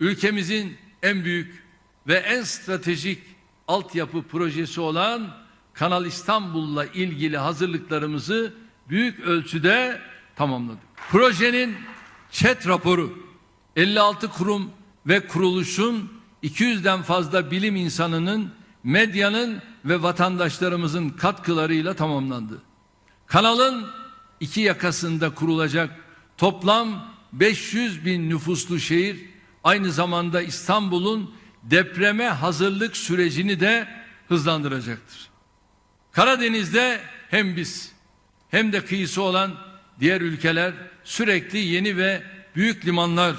ülkemizin en büyük ve en stratejik altyapı projesi olan Kanal İstanbul'la ilgili hazırlıklarımızı büyük ölçüde tamamladık. Projenin ÇED raporu 56 kurum ve kuruluşun 200'den fazla bilim insanının, medyanın ve vatandaşlarımızın katkılarıyla tamamlandı. Kanalın iki yakasında kurulacak toplam 500 bin nüfuslu şehir aynı zamanda İstanbul'un depreme hazırlık sürecini de hızlandıracaktır. Karadeniz'de hem biz hem de kıyısı olan diğer ülkeler sürekli yeni ve büyük limanlar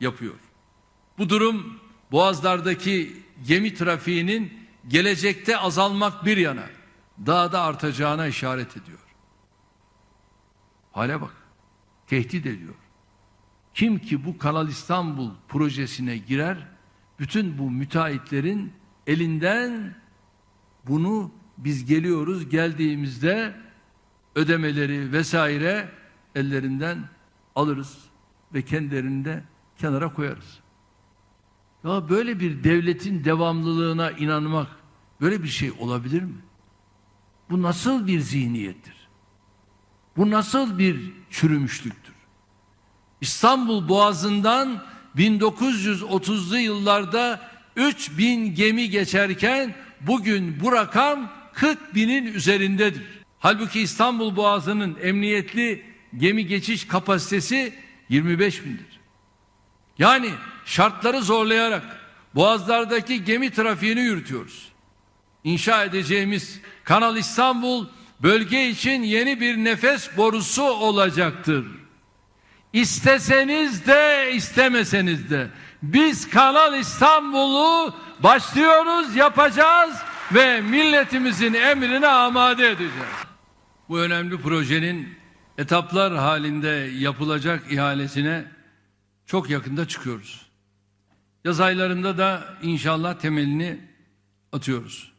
yapıyor. Bu durum boğazlardaki gemi trafiğinin gelecekte azalmak bir yana daha da artacağına işaret ediyor. Hale bak. Tehdit ediyor. Kim ki bu Kanal İstanbul projesine girer, bütün bu müteahhitlerin elinden bunu biz geliyoruz geldiğimizde ödemeleri vesaire ellerinden alırız ve kendilerini de kenara koyarız. Ya böyle bir devletin devamlılığına inanmak böyle bir şey olabilir mi? Bu nasıl bir zihniyettir? Bu nasıl bir çürümüşlüktür? İstanbul Boğazı'ndan 1930'lu yıllarda 3000 gemi geçerken bugün bu rakam 40 binin üzerindedir. Halbuki İstanbul Boğazı'nın emniyetli gemi geçiş kapasitesi 25 bindir. Yani şartları zorlayarak boğazlardaki gemi trafiğini yürütüyoruz. İnşa edeceğimiz Kanal İstanbul bölge için yeni bir nefes borusu olacaktır. İsteseniz de istemeseniz de biz Kanal İstanbul'u başlıyoruz, yapacağız ve milletimizin emrine amade edeceğiz. Bu önemli projenin etaplar halinde yapılacak ihalesine çok yakında çıkıyoruz. Yaz aylarında da inşallah temelini atıyoruz.